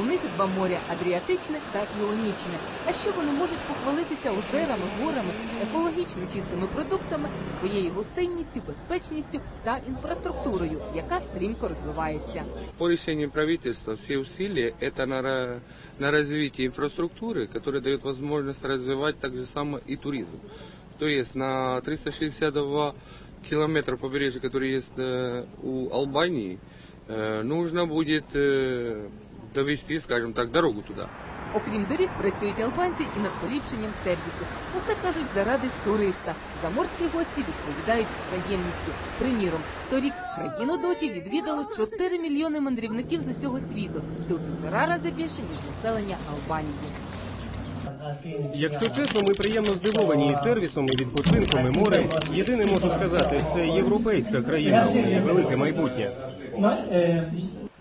У них два моря Адріатичне та Іонічне. А ще вони можуть похвалитися озерами, горами, екологічно чистими продуктами, своєю гостинністю, безпечністю та інфраструктурою, яка стрімко розвивається. По решению правительства все усилия это на, ра- на развитие инфраструктуры, которая дает возможность развивать так же само и туризм. То есть на 362 километра побережья, которые есть э, у Албании, э, нужно будет э, довести, скажем так, дорогу туда. Окрім доріг, працюють албанці і над поліпшенням сервісу. Усе кажуть заради туриста. Заморські гості відповідають взаємністю. Приміром, торік країну доті відвідало 4 мільйони мандрівників з усього світу. Це у півтора рази більше ніж населення Албанії. Якщо чесно, ми приємно здивовані і сервісом, і відпочинком, і морем. Єдине можу сказати, це європейська країна, у неї велике майбутнє.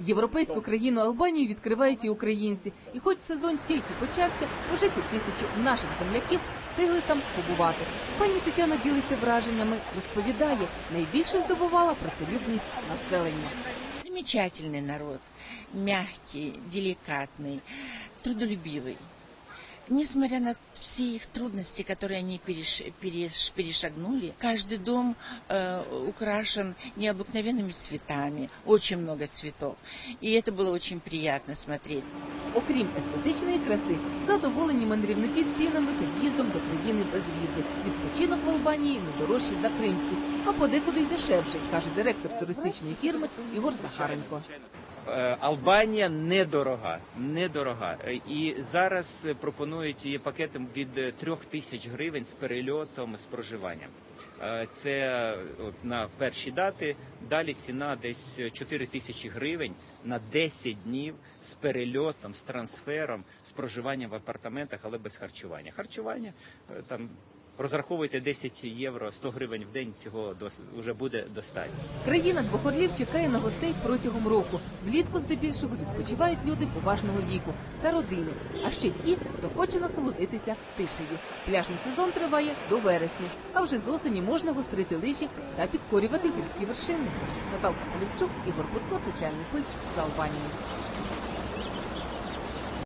Європейську країну Албанію відкривають і українці. І хоч сезон тільки почався, уже ці тисячі наших земляків встигли там побувати. Пані Тетяна ділиться враженнями, розповідає, найбільше здивувала працелюбність населення. Замечательный народ, мягкий, деликатный, трудолюбивый. Несмотря на все их трудности, которые они переш- переш- перешагнули, каждый дом э, украшен необыкновенными цветами, очень много цветов. И это было очень приятно смотреть. Окрім естетичної краси, задоволені мандрівники цінами та в'їздом до країни без візи. Відпочинок в Албанії не дорожчий за кримський, а подекуди й дешевший, каже директор туристичної фірми Ігор Захаренко. Е, Албанія недорога, недорога. Е, І зараз пропонують її пакетом від трьох тисяч гривень з перельотом, з проживанням. Е, Це на перші дати. Далі ціна десь 4 тисячі гривень на 10 днів з перельотом, з трансфером, з проживанням в апартаментах, але без харчування. Харчування там розраховуйте 10 євро, 100 гривень в день. Цього вже буде достатньо. Країна двох орлів чекає на гостей протягом року. Влітку здебільшого відпочивають люди поважного віку та родини, а ще ті, хто хоче насолодитися тишею. Пляжний сезон триває до вересня, а вже з осені можна гострити лижі та підкорювати гірські вершини. Наталка Полівчук, Ігор Будко, соціальний пульс з Албанії.